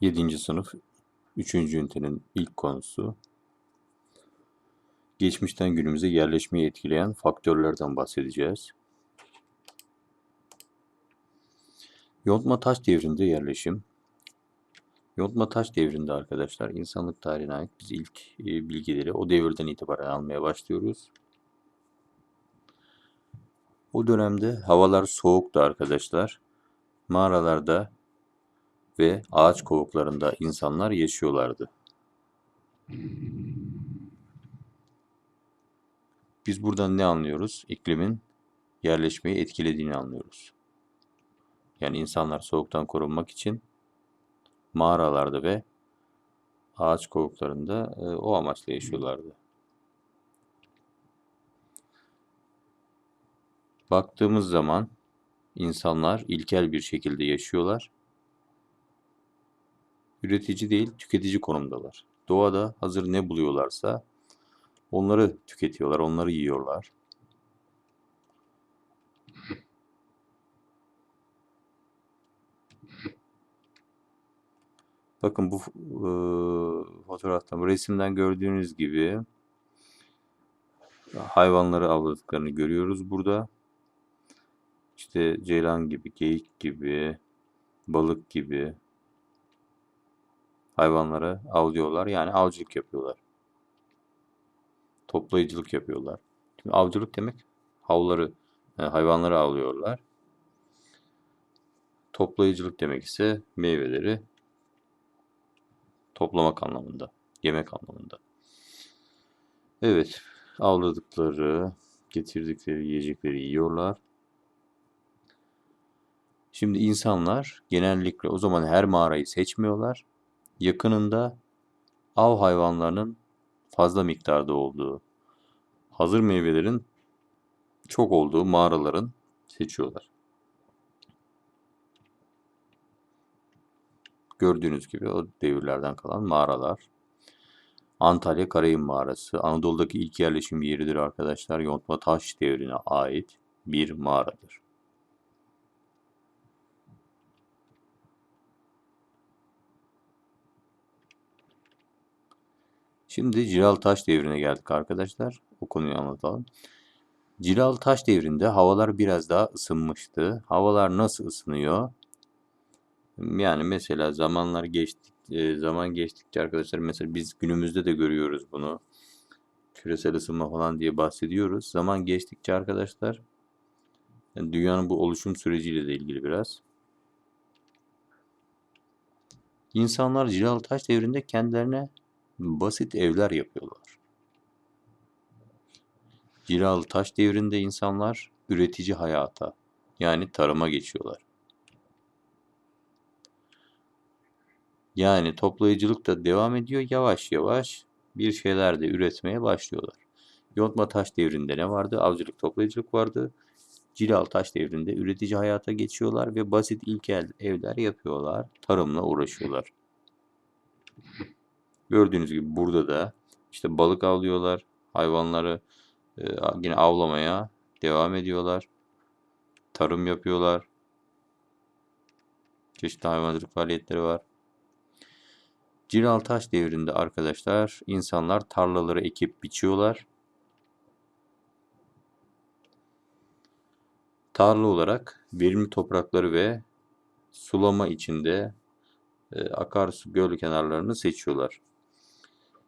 7. sınıf 3. ünitenin ilk konusu geçmişten günümüze yerleşmeyi etkileyen faktörlerden bahsedeceğiz. Yontma taş devrinde yerleşim. Yontma taş devrinde arkadaşlar insanlık tarihine ait biz ilk e, bilgileri o devirden itibaren almaya başlıyoruz. O dönemde havalar soğuktu arkadaşlar. Mağaralarda ve ağaç kovuklarında insanlar yaşıyorlardı. Biz buradan ne anlıyoruz? İklimin yerleşmeyi etkilediğini anlıyoruz. Yani insanlar soğuktan korunmak için mağaralarda ve ağaç kovuklarında e, o amaçla yaşıyorlardı. Baktığımız zaman insanlar ilkel bir şekilde yaşıyorlar. Üretici değil, tüketici konumdalar. Doğada hazır ne buluyorlarsa onları tüketiyorlar, onları yiyorlar. Bakın bu e, fotoğraftan, bu resimden gördüğünüz gibi hayvanları avladıklarını görüyoruz burada. İşte ceylan gibi, geyik gibi, balık gibi hayvanları avlıyorlar. Yani avcılık yapıyorlar. Toplayıcılık yapıyorlar. Şimdi avcılık demek havları, yani hayvanları avlıyorlar. Toplayıcılık demek ise meyveleri toplamak anlamında, yemek anlamında. Evet, avladıkları, getirdikleri yiyecekleri yiyorlar. Şimdi insanlar genellikle o zaman her mağarayı seçmiyorlar. Yakınında av hayvanlarının fazla miktarda olduğu, hazır meyvelerin çok olduğu mağaraların seçiyorlar. Gördüğünüz gibi o devirlerden kalan mağaralar. Antalya Karayın Mağarası, Anadolu'daki ilk yerleşim yeridir arkadaşlar. Yontma taş devrine ait bir mağaradır. Şimdi Ciral Taş devrine geldik arkadaşlar. O konuyu anlatalım. Ciral Taş devrinde havalar biraz daha ısınmıştı. Havalar nasıl ısınıyor? Yani mesela zamanlar geçtik, e, zaman geçtikçe arkadaşlar mesela biz günümüzde de görüyoruz bunu. Küresel ısınma falan diye bahsediyoruz. Zaman geçtikçe arkadaşlar yani dünyanın bu oluşum süreciyle de ilgili biraz. İnsanlar Ciral Taş devrinde kendilerine basit evler yapıyorlar. Ciral taş devrinde insanlar üretici hayata yani tarıma geçiyorlar. Yani toplayıcılık da devam ediyor yavaş yavaş bir şeyler de üretmeye başlıyorlar. Yontma taş devrinde ne vardı? Avcılık toplayıcılık vardı. Cilal taş devrinde üretici hayata geçiyorlar ve basit ilkel evler yapıyorlar. Tarımla uğraşıyorlar. Gördüğünüz gibi burada da işte balık avlıyorlar. Hayvanları e, yine avlamaya devam ediyorlar. Tarım yapıyorlar. Çeşitli hayvancılık faaliyetleri var. Ciral taş devrinde arkadaşlar insanlar tarlaları ekip biçiyorlar. Tarla olarak verimli toprakları ve sulama içinde e, akarsu göl kenarlarını seçiyorlar.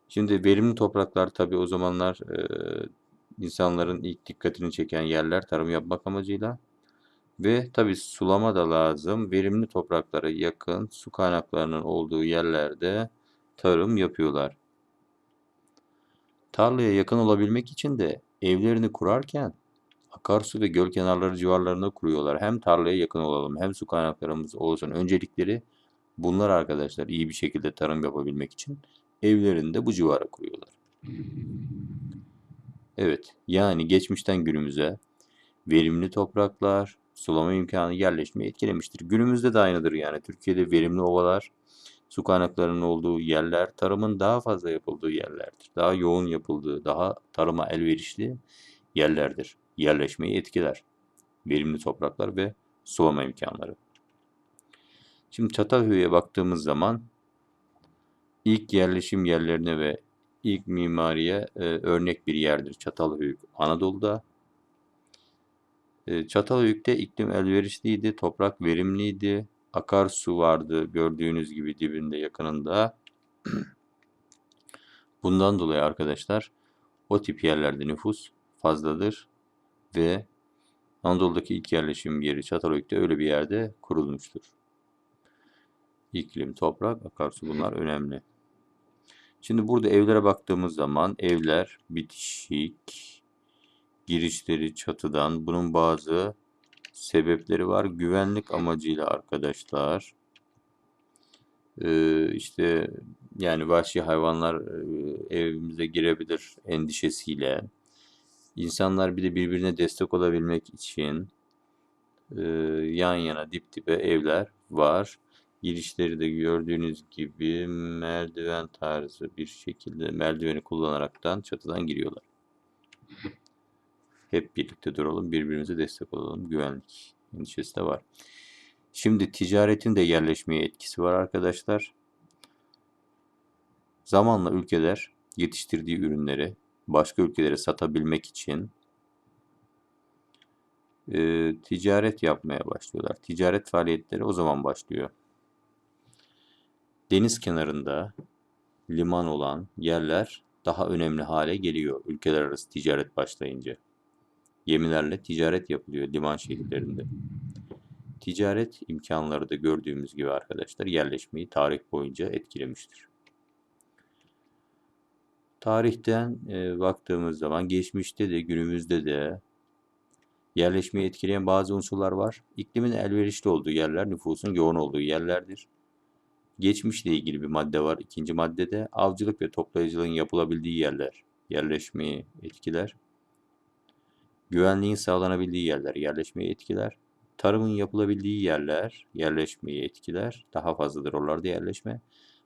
Şimdi verimli topraklar tabi o zamanlar e, insanların ilk dikkatini çeken yerler tarım yapmak amacıyla. Ve tabi sulama da lazım. Verimli topraklara yakın su kaynaklarının olduğu yerlerde tarım yapıyorlar. Tarlaya yakın olabilmek için de evlerini kurarken akarsu ve göl kenarları civarlarında kuruyorlar. Hem tarlaya yakın olalım hem su kaynaklarımız olsun. Öncelikleri bunlar arkadaşlar iyi bir şekilde tarım yapabilmek için evlerini de bu civara kuruyorlar. Evet, yani geçmişten günümüze verimli topraklar, sulama imkanı yerleşme etkilemiştir. Günümüzde de aynıdır yani. Türkiye'de verimli ovalar, su kaynaklarının olduğu yerler, tarımın daha fazla yapıldığı yerlerdir. Daha yoğun yapıldığı, daha tarıma elverişli yerlerdir. Yerleşmeyi etkiler. Verimli topraklar ve sulama imkanları. Şimdi Çatalhöyük'e baktığımız zaman ilk yerleşim yerlerine ve ilk mimariye e, örnek bir yerdir Çatalhöyük Anadolu'da. E, Çatalhöyük'te iklim elverişliydi, toprak verimliydi, akarsu vardı gördüğünüz gibi dibinde yakınında. Bundan dolayı arkadaşlar o tip yerlerde nüfus fazladır ve Anadolu'daki ilk yerleşim yeri Çatalhöyük'te öyle bir yerde kurulmuştur. İklim, toprak, akarsu bunlar önemli. Şimdi burada evlere baktığımız zaman evler bitişik, girişleri çatıdan. Bunun bazı sebepleri var. Güvenlik amacıyla arkadaşlar. Ee, işte yani vahşi hayvanlar evimize girebilir endişesiyle. İnsanlar bir de birbirine destek olabilmek için yan yana dip dibe evler var. Girişleri de gördüğünüz gibi merdiven tarzı bir şekilde merdiveni kullanaraktan çatıdan giriyorlar. Hep birlikte duralım, birbirimize destek olalım. Güvenlik endişesi de var. Şimdi ticaretin de yerleşmeye etkisi var arkadaşlar. Zamanla ülkeler yetiştirdiği ürünleri başka ülkelere satabilmek için e, ticaret yapmaya başlıyorlar. Ticaret faaliyetleri o zaman başlıyor. Deniz kenarında liman olan yerler daha önemli hale geliyor ülkeler arası ticaret başlayınca. Gemilerle ticaret yapılıyor liman şehirlerinde. Ticaret imkanları da gördüğümüz gibi arkadaşlar yerleşmeyi tarih boyunca etkilemiştir. Tarihten e, baktığımız zaman geçmişte de günümüzde de yerleşmeyi etkileyen bazı unsurlar var. İklimin elverişli olduğu yerler nüfusun yoğun olduğu yerlerdir. Geçmişle ilgili bir madde var. İkinci maddede avcılık ve toplayıcılığın yapılabildiği yerler yerleşmeyi etkiler. Güvenliğin sağlanabildiği yerler yerleşmeyi etkiler. Tarımın yapılabildiği yerler yerleşmeyi etkiler. Daha fazladır oralarda yerleşme.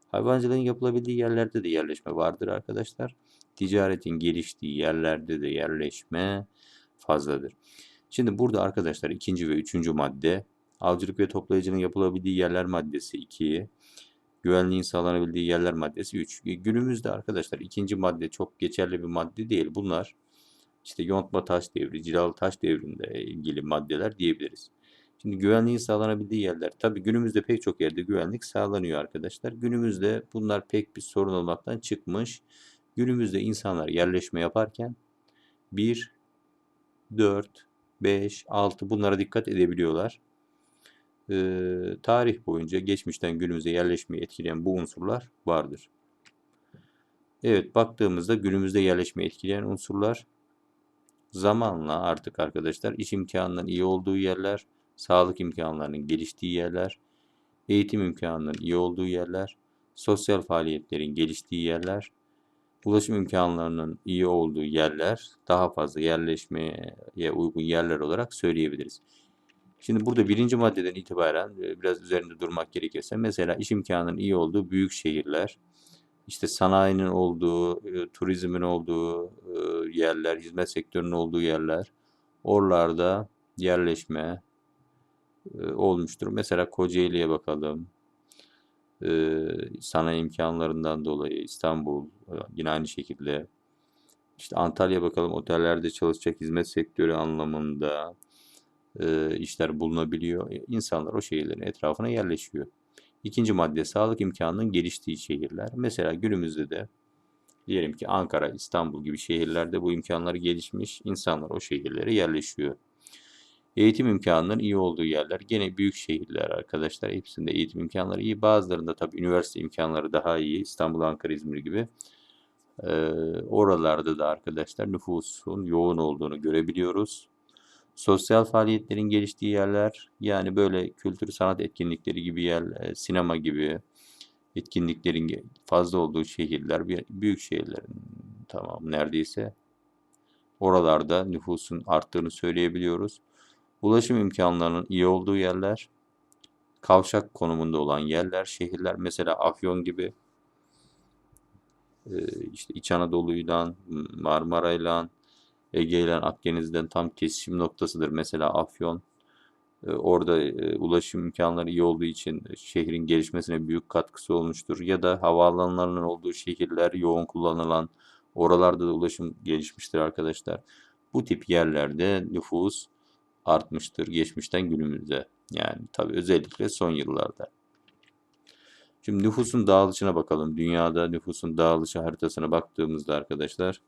Hayvancılığın yapılabildiği yerlerde de yerleşme vardır arkadaşlar. Ticaretin geliştiği yerlerde de yerleşme fazladır. Şimdi burada arkadaşlar ikinci ve üçüncü madde avcılık ve toplayıcının yapılabildiği yerler maddesi 2, güvenliğin sağlanabildiği yerler maddesi 3. Günümüzde arkadaşlar ikinci madde çok geçerli bir madde değil. Bunlar işte yontma taş devri, cilalı taş devrinde ilgili maddeler diyebiliriz. Şimdi güvenliğin sağlanabildiği yerler. Tabi günümüzde pek çok yerde güvenlik sağlanıyor arkadaşlar. Günümüzde bunlar pek bir sorun olmaktan çıkmış. Günümüzde insanlar yerleşme yaparken 1, 4, 5, 6 bunlara dikkat edebiliyorlar. Ee, tarih boyunca geçmişten günümüze yerleşmeyi etkileyen bu unsurlar vardır. Evet baktığımızda günümüzde yerleşmeyi etkileyen unsurlar zamanla artık arkadaşlar iş imkanının iyi olduğu yerler, sağlık imkanlarının geliştiği yerler, eğitim imkanının iyi olduğu yerler, sosyal faaliyetlerin geliştiği yerler, ulaşım imkanlarının iyi olduğu yerler daha fazla yerleşmeye uygun yerler olarak söyleyebiliriz. Şimdi burada birinci maddeden itibaren biraz üzerinde durmak gerekirse mesela iş imkanının iyi olduğu büyük şehirler, işte sanayinin olduğu, turizmin olduğu yerler, hizmet sektörünün olduğu yerler, oralarda yerleşme olmuştur. Mesela Kocaeli'ye bakalım. Sanayi imkanlarından dolayı İstanbul yine aynı şekilde. İşte Antalya bakalım otellerde çalışacak hizmet sektörü anlamında işler bulunabiliyor. İnsanlar o şehirlerin etrafına yerleşiyor. İkinci madde sağlık imkanının geliştiği şehirler. Mesela günümüzde de diyelim ki Ankara, İstanbul gibi şehirlerde bu imkanlar gelişmiş. insanlar o şehirlere yerleşiyor. Eğitim imkanlarının iyi olduğu yerler gene büyük şehirler arkadaşlar. Hepsinde eğitim imkanları iyi. Bazılarında tabii üniversite imkanları daha iyi. İstanbul, Ankara, İzmir gibi. Ee, oralarda da arkadaşlar nüfusun yoğun olduğunu görebiliyoruz. Sosyal faaliyetlerin geliştiği yerler yani böyle kültür sanat etkinlikleri gibi yer, e, sinema gibi etkinliklerin fazla olduğu şehirler, büyük şehirlerin tamam neredeyse oralarda nüfusun arttığını söyleyebiliyoruz. Ulaşım imkanlarının iyi olduğu yerler, kavşak konumunda olan yerler, şehirler mesela Afyon gibi e, işte İç Anadolu'yla, Marmara'yla, Ege ile Akdeniz'den tam kesişim noktasıdır. Mesela Afyon. E, Orada e, ulaşım imkanları iyi olduğu için şehrin gelişmesine büyük katkısı olmuştur. Ya da havaalanlarının olduğu şehirler yoğun kullanılan, oralarda da ulaşım gelişmiştir arkadaşlar. Bu tip yerlerde nüfus artmıştır geçmişten günümüze. Yani tabii özellikle son yıllarda. Şimdi nüfusun dağılışına bakalım. Dünyada nüfusun dağılışı haritasına baktığımızda arkadaşlar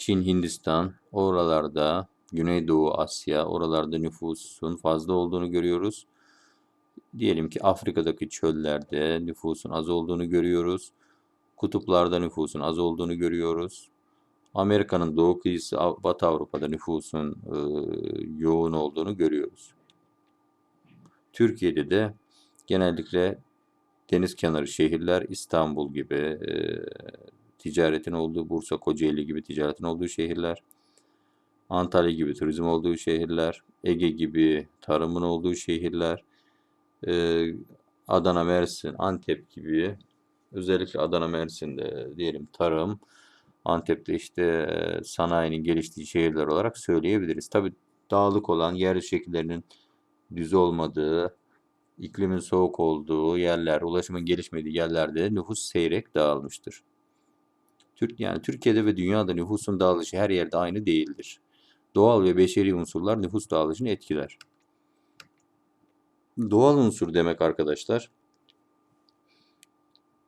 Çin, Hindistan, oralarda Güneydoğu Asya, oralarda nüfusun fazla olduğunu görüyoruz. Diyelim ki Afrika'daki çöllerde nüfusun az olduğunu görüyoruz. Kutuplarda nüfusun az olduğunu görüyoruz. Amerika'nın doğu kıyısı, Batı Avrupa'da nüfusun e, yoğun olduğunu görüyoruz. Türkiye'de de genellikle deniz kenarı şehirler İstanbul gibi e, ticaretin olduğu Bursa, Kocaeli gibi ticaretin olduğu şehirler. Antalya gibi turizm olduğu şehirler, Ege gibi tarımın olduğu şehirler, e, Adana, Mersin, Antep gibi özellikle Adana, Mersin'de diyelim tarım, Antep'te işte e, sanayinin geliştiği şehirler olarak söyleyebiliriz. Tabii dağlık olan yer şekillerinin düz olmadığı, iklimin soğuk olduğu yerler, ulaşımın gelişmediği yerlerde nüfus seyrek dağılmıştır. Türk yani Türkiye'de ve dünyada nüfusun dağılışı her yerde aynı değildir. Doğal ve beşeri unsurlar nüfus dağılışını etkiler. Doğal unsur demek arkadaşlar,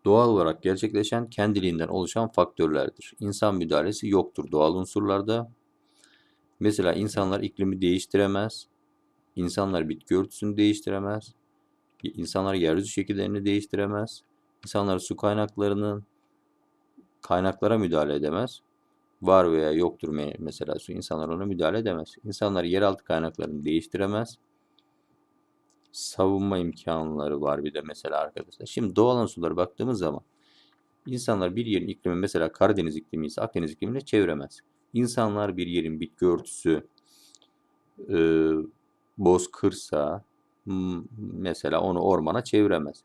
doğal olarak gerçekleşen kendiliğinden oluşan faktörlerdir. İnsan müdahalesi yoktur doğal unsurlarda. Mesela insanlar iklimi değiştiremez, insanlar bitki örtüsünü değiştiremez, insanlar yeryüzü şekillerini değiştiremez, insanlar su kaynaklarının kaynaklara müdahale edemez. Var veya yoktur me- mesela su insanlar ona müdahale edemez. İnsanlar yeraltı kaynaklarını değiştiremez. Savunma imkanları var bir de mesela arkadaşlar. Şimdi doğal unsurlara baktığımız zaman insanlar bir yerin iklimi mesela Karadeniz iklimi ise Akdeniz iklimine çeviremez. İnsanlar bir yerin bitki örtüsü e, bozkırsa mesela onu ormana çeviremez.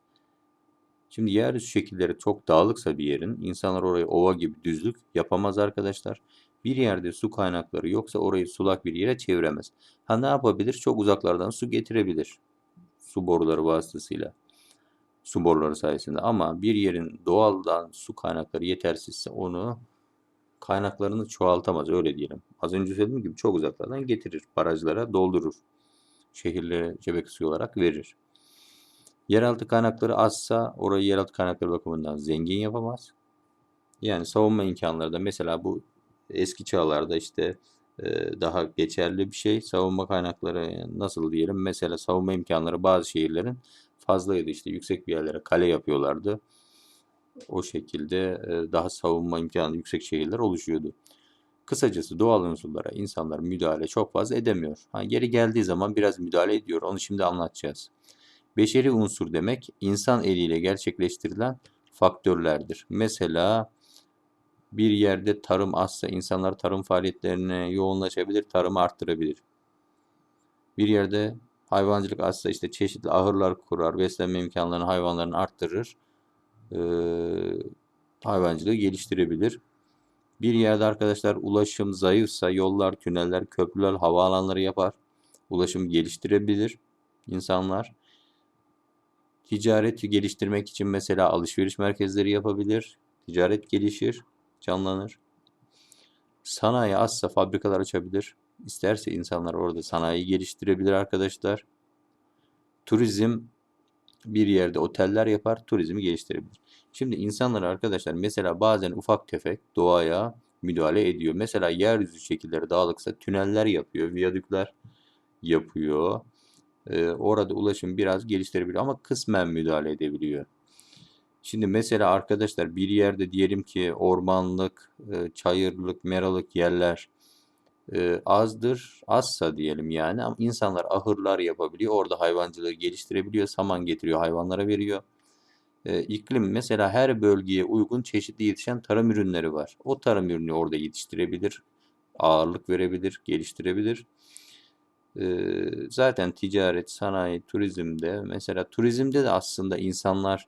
Şimdi yeryüzü şekilleri çok dağlıksa bir yerin, insanlar orayı ova gibi düzlük yapamaz arkadaşlar. Bir yerde su kaynakları yoksa orayı sulak bir yere çeviremez. Ha ne yapabilir? Çok uzaklardan su getirebilir. Su boruları vasıtasıyla. Su boruları sayesinde. Ama bir yerin doğaldan su kaynakları yetersizse onu kaynaklarını çoğaltamaz öyle diyelim. Az önce söylediğim gibi çok uzaklardan getirir. Barajlara doldurur. Şehirlere şebeke suyu olarak verir. Yeraltı kaynakları azsa orayı yeraltı kaynakları bakımından zengin yapamaz. Yani savunma imkanları da mesela bu eski çağlarda işte e, daha geçerli bir şey. Savunma kaynakları nasıl diyelim? Mesela savunma imkanları bazı şehirlerin fazlaydı. İşte yüksek bir yerlere kale yapıyorlardı. O şekilde e, daha savunma imkanı yüksek şehirler oluşuyordu. Kısacası doğal unsurlara insanlar müdahale çok fazla edemiyor. Ha, yeri geldiği zaman biraz müdahale ediyor. Onu şimdi anlatacağız. Beşeri unsur demek insan eliyle gerçekleştirilen faktörlerdir. Mesela bir yerde tarım azsa insanlar tarım faaliyetlerine yoğunlaşabilir, tarımı arttırabilir. Bir yerde hayvancılık azsa işte çeşitli ahırlar kurar, beslenme imkanlarını hayvanların arttırır, ee, hayvancılığı geliştirebilir. Bir yerde arkadaşlar ulaşım zayıfsa yollar, tüneller, köprüler, havaalanları yapar. Ulaşım geliştirebilir insanlar. Ticareti geliştirmek için mesela alışveriş merkezleri yapabilir. Ticaret gelişir, canlanır. Sanayi azsa fabrikalar açabilir. İsterse insanlar orada sanayi geliştirebilir arkadaşlar. Turizm bir yerde oteller yapar, turizmi geliştirebilir. Şimdi insanlar arkadaşlar mesela bazen ufak tefek doğaya müdahale ediyor. Mesela yeryüzü şekilleri dağılıksa tüneller yapıyor, viyadükler yapıyor. Ee, orada ulaşım biraz geliştirebiliyor ama kısmen müdahale edebiliyor. Şimdi mesela arkadaşlar bir yerde diyelim ki ormanlık, e, çayırlık, meralık yerler e, azdır, azsa diyelim yani ama insanlar ahırlar yapabiliyor. Orada hayvancılığı geliştirebiliyor, saman getiriyor, hayvanlara veriyor. E, iklim mesela her bölgeye uygun çeşitli yetişen tarım ürünleri var. O tarım ürünü orada yetiştirebilir, ağırlık verebilir, geliştirebilir. Zaten ticaret, sanayi, turizmde mesela turizmde de aslında insanlar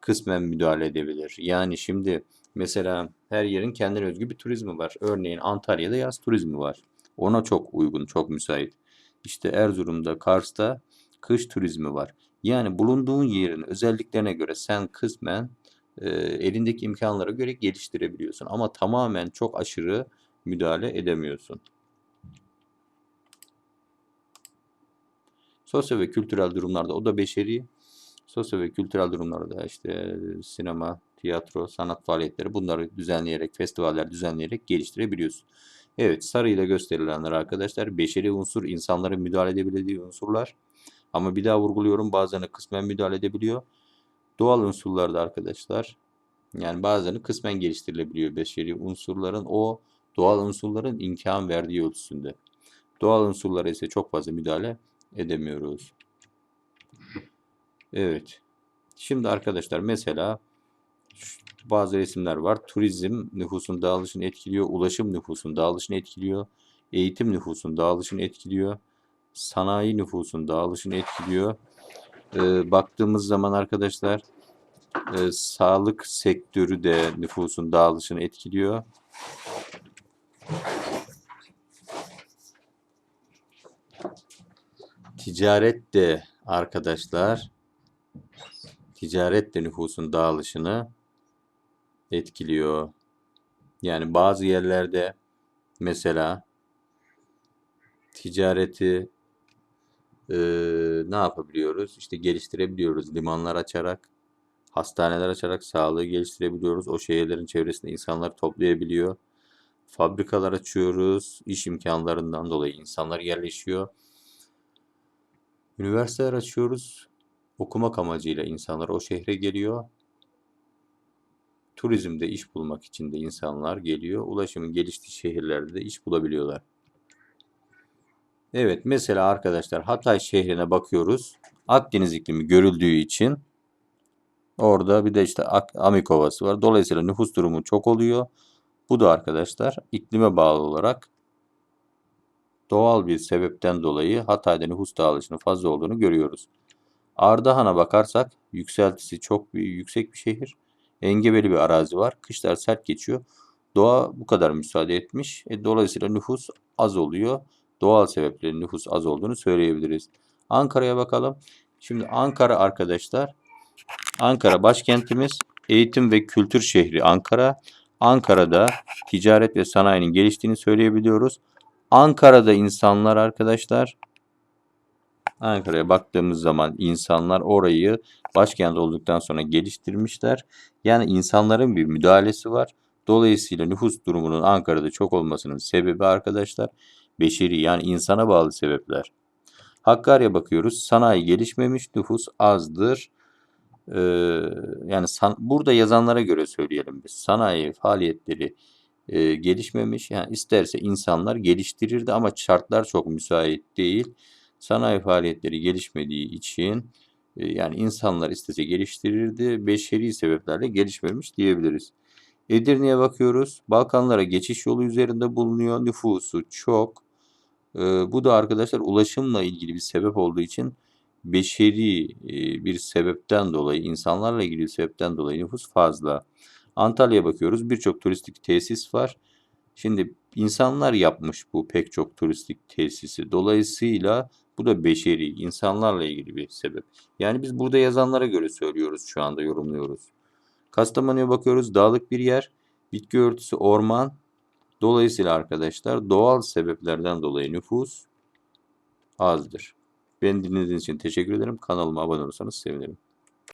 kısmen müdahale edebilir. Yani şimdi mesela her yerin kendine özgü bir turizmi var. Örneğin Antalya'da yaz turizmi var. Ona çok uygun, çok müsait. işte Erzurum'da, Kars'ta kış turizmi var. Yani bulunduğun yerin özelliklerine göre sen kısmen e, elindeki imkanlara göre geliştirebiliyorsun. Ama tamamen çok aşırı müdahale edemiyorsun. Sosyal ve kültürel durumlarda o da beşeri. Sosyal ve kültürel durumlarda işte sinema, tiyatro, sanat faaliyetleri bunları düzenleyerek, festivaller düzenleyerek geliştirebiliyorsun. Evet sarıyla gösterilenler arkadaşlar beşeri unsur insanların müdahale edebildiği unsurlar. Ama bir daha vurguluyorum bazılarına kısmen müdahale edebiliyor. Doğal unsurlarda arkadaşlar yani bazılarını kısmen geliştirilebiliyor beşeri unsurların o doğal unsurların imkan verdiği ölçüsünde. Doğal unsurlara ise çok fazla müdahale edemiyoruz. Evet. Şimdi arkadaşlar mesela bazı resimler var. Turizm nüfusun dağılışını etkiliyor. Ulaşım nüfusun dağılışını etkiliyor. Eğitim nüfusun dağılışını etkiliyor. Sanayi nüfusun dağılışını etkiliyor. Ee, baktığımız zaman arkadaşlar e, sağlık sektörü de nüfusun dağılışını etkiliyor. Ticaret de arkadaşlar ticaret de nüfusun dağılışını etkiliyor. Yani bazı yerlerde mesela ticareti e, ne yapabiliyoruz? İşte geliştirebiliyoruz. Limanlar açarak, hastaneler açarak sağlığı geliştirebiliyoruz. O şehirlerin çevresinde insanlar toplayabiliyor. Fabrikalar açıyoruz. İş imkanlarından dolayı insanlar yerleşiyor. Üniversiteler açıyoruz. Okumak amacıyla insanlar o şehre geliyor. Turizmde iş bulmak için de insanlar geliyor. Ulaşımın geliştiği şehirlerde de iş bulabiliyorlar. Evet mesela arkadaşlar Hatay şehrine bakıyoruz. Akdeniz iklimi görüldüğü için orada bir de işte Amikovası var. Dolayısıyla nüfus durumu çok oluyor. Bu da arkadaşlar iklime bağlı olarak doğal bir sebepten dolayı Hatay'da nüfus dağılışının fazla olduğunu görüyoruz. Ardahan'a bakarsak yükseltisi çok bir, yüksek bir şehir. Engebeli bir arazi var. Kışlar sert geçiyor. Doğa bu kadar müsaade etmiş. E, dolayısıyla nüfus az oluyor. Doğal sebeplerin nüfus az olduğunu söyleyebiliriz. Ankara'ya bakalım. Şimdi Ankara arkadaşlar. Ankara başkentimiz. Eğitim ve kültür şehri Ankara. Ankara'da ticaret ve sanayinin geliştiğini söyleyebiliyoruz. Ankara'da insanlar arkadaşlar Ankara'ya baktığımız zaman insanlar orayı başkent olduktan sonra geliştirmişler. Yani insanların bir müdahalesi var. Dolayısıyla nüfus durumunun Ankara'da çok olmasının sebebi arkadaşlar beşeri yani insana bağlı sebepler. Hakkari'ye bakıyoruz. Sanayi gelişmemiş, nüfus azdır. Ee, yani san, burada yazanlara göre söyleyelim biz. Sanayi faaliyetleri e, gelişmemiş. Yani isterse insanlar geliştirirdi ama şartlar çok müsait değil. Sanayi faaliyetleri gelişmediği için e, yani insanlar istese geliştirirdi. Beşeri sebeplerle gelişmemiş diyebiliriz. Edirne'ye bakıyoruz. Balkanlara geçiş yolu üzerinde bulunuyor. Nüfusu çok. E, bu da arkadaşlar ulaşımla ilgili bir sebep olduğu için beşeri e, bir sebepten dolayı, insanlarla ilgili bir sebepten dolayı nüfus fazla. Antalya'ya bakıyoruz. Birçok turistik tesis var. Şimdi insanlar yapmış bu pek çok turistik tesisi. Dolayısıyla bu da beşeri, insanlarla ilgili bir sebep. Yani biz burada yazanlara göre söylüyoruz şu anda yorumluyoruz. Kastamonu'ya bakıyoruz. Dağlık bir yer. Bitki örtüsü orman. Dolayısıyla arkadaşlar doğal sebeplerden dolayı nüfus azdır. Beni dinlediğiniz için teşekkür ederim. Kanalıma abone olursanız sevinirim.